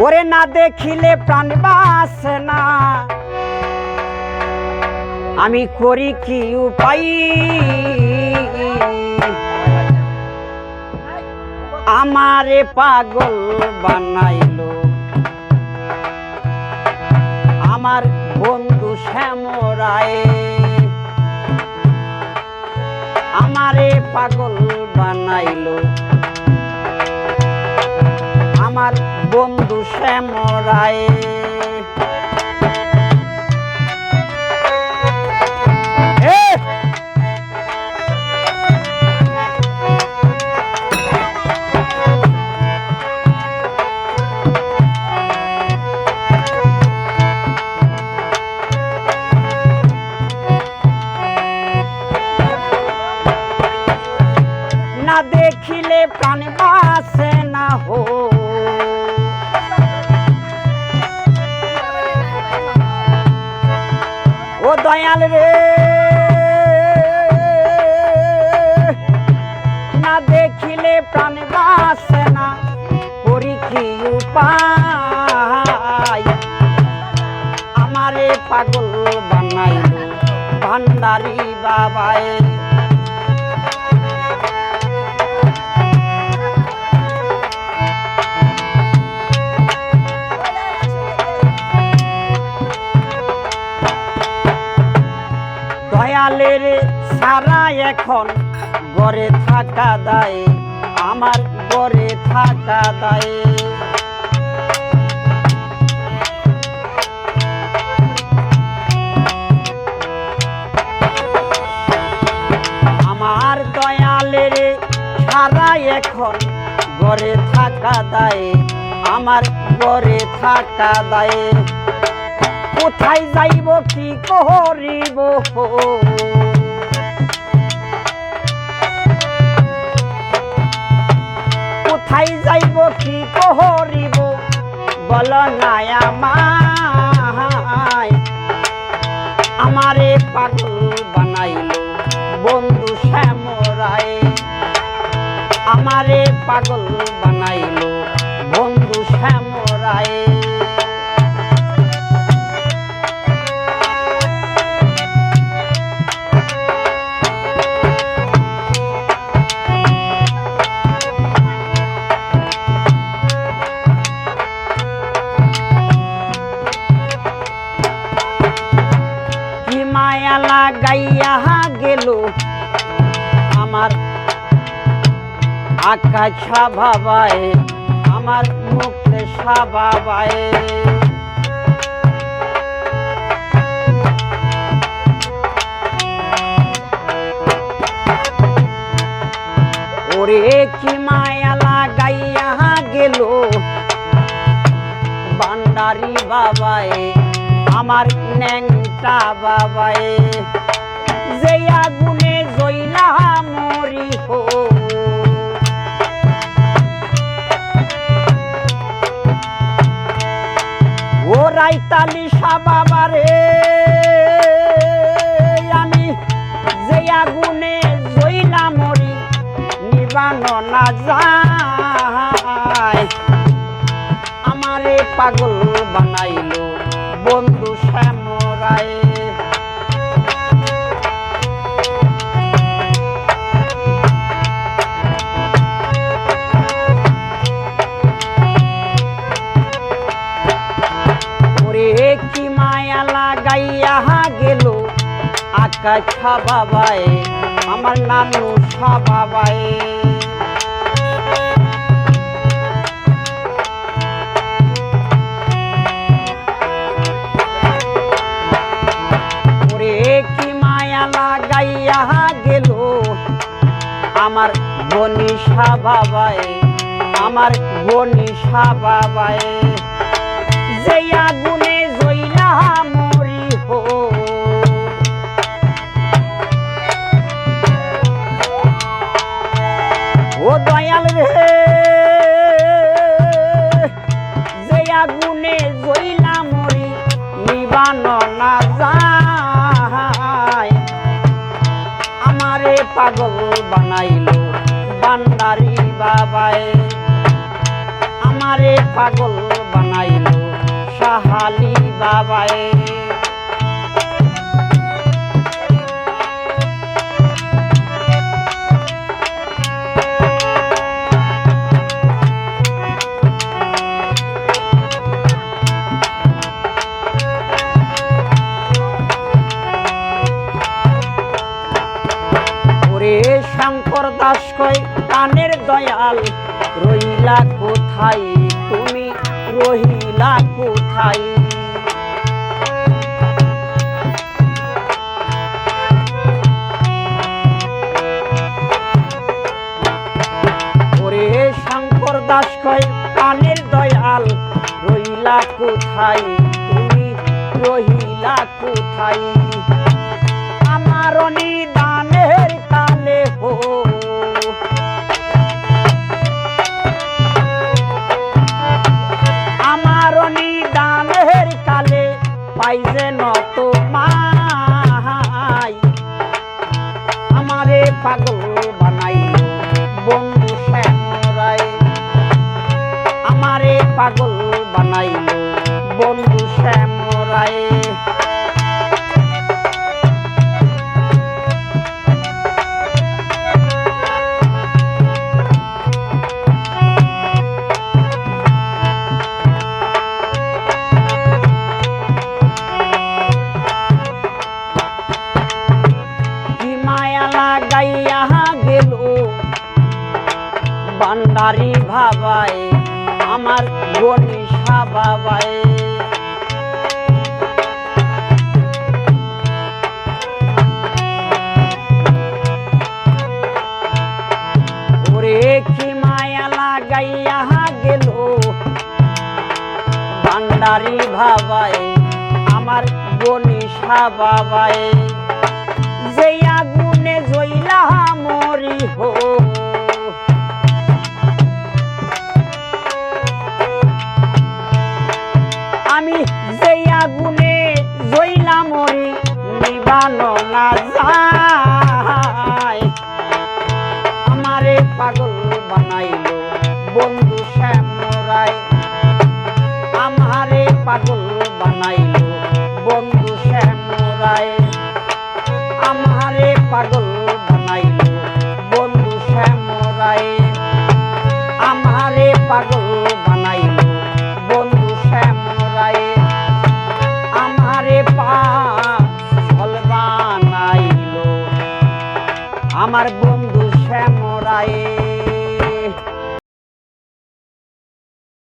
ওরে না দেখিলে প্রাণ বাসে না। আমি করি কি উপায়? আমারে পাগল বানাইলো। আমার বন্ধু শ্যামরায়। আমারে পাগল বানাইলো। শ্যামরায় দয়াল রে। না দেখিলে প্রাণ বাসে না করি কি উপায়। আমারে পাগল বানাইল ভান্ডারি বাবায়। দয়ালের সারা এখন গড়ে থাকা দায়, আমার গড়ে থাকা দায়। আমার দয়ালের সারা এখন গড়ে থাকা দায়, আমার গড়ে থাকা দায়। কোথায় যাইব, কি করিব? কোথায় যাইব, কি করিব? বল নাই আমায়। আমারে পাগল বানাইল বন্ধু শ্যামরায়। আমারে পাগল বানাইল বন্ধু শ্যামরায়। আকাশ বাবায়, আমার মুখে সাবাবায় ওরে কি মায়া লাগাইয়া গেল বান্ডারি বাবায়, আমার ন্যাংটা বাবায়। যে আগুনে ও সাবাবারে আমি যে আগুনে জইলা মরি নিবানো না যায়। আমারে পাগল বানাইলো বন্ধু আকাশ বাবায়, আমার নানু বাবায় ওরে কি মায়া লাগাইয়া গেল আমার বনিশা বাবায়, আমার বনিশা বাবায়। যে আগুনে পাগল বানাইল বান্দারি বাবায়। আমারে পাগল বানাইল সাহালি বাবায়। দাস কয় কানের দয়াল। রইলা কোথায়? তুমি রহিলা কোথায়? দাস কয় কানের দয়াল রইলা কোথায়? তুমি রহিলা কোথায়? আমার নিদানের পাগল বানাইল। বন্ধু শ্যামরায়। কি মায়া লাগাইয়া গেল? বান্ডারি ভাবায়। আমার গনিশা বাবায় ওরে কি মায়া লাগাইয়া গেল? বান্ডারি ভাবায় আমার গনিশা বাবায় যে আগুনে জইলা মরি হো পাগল বানাইলো।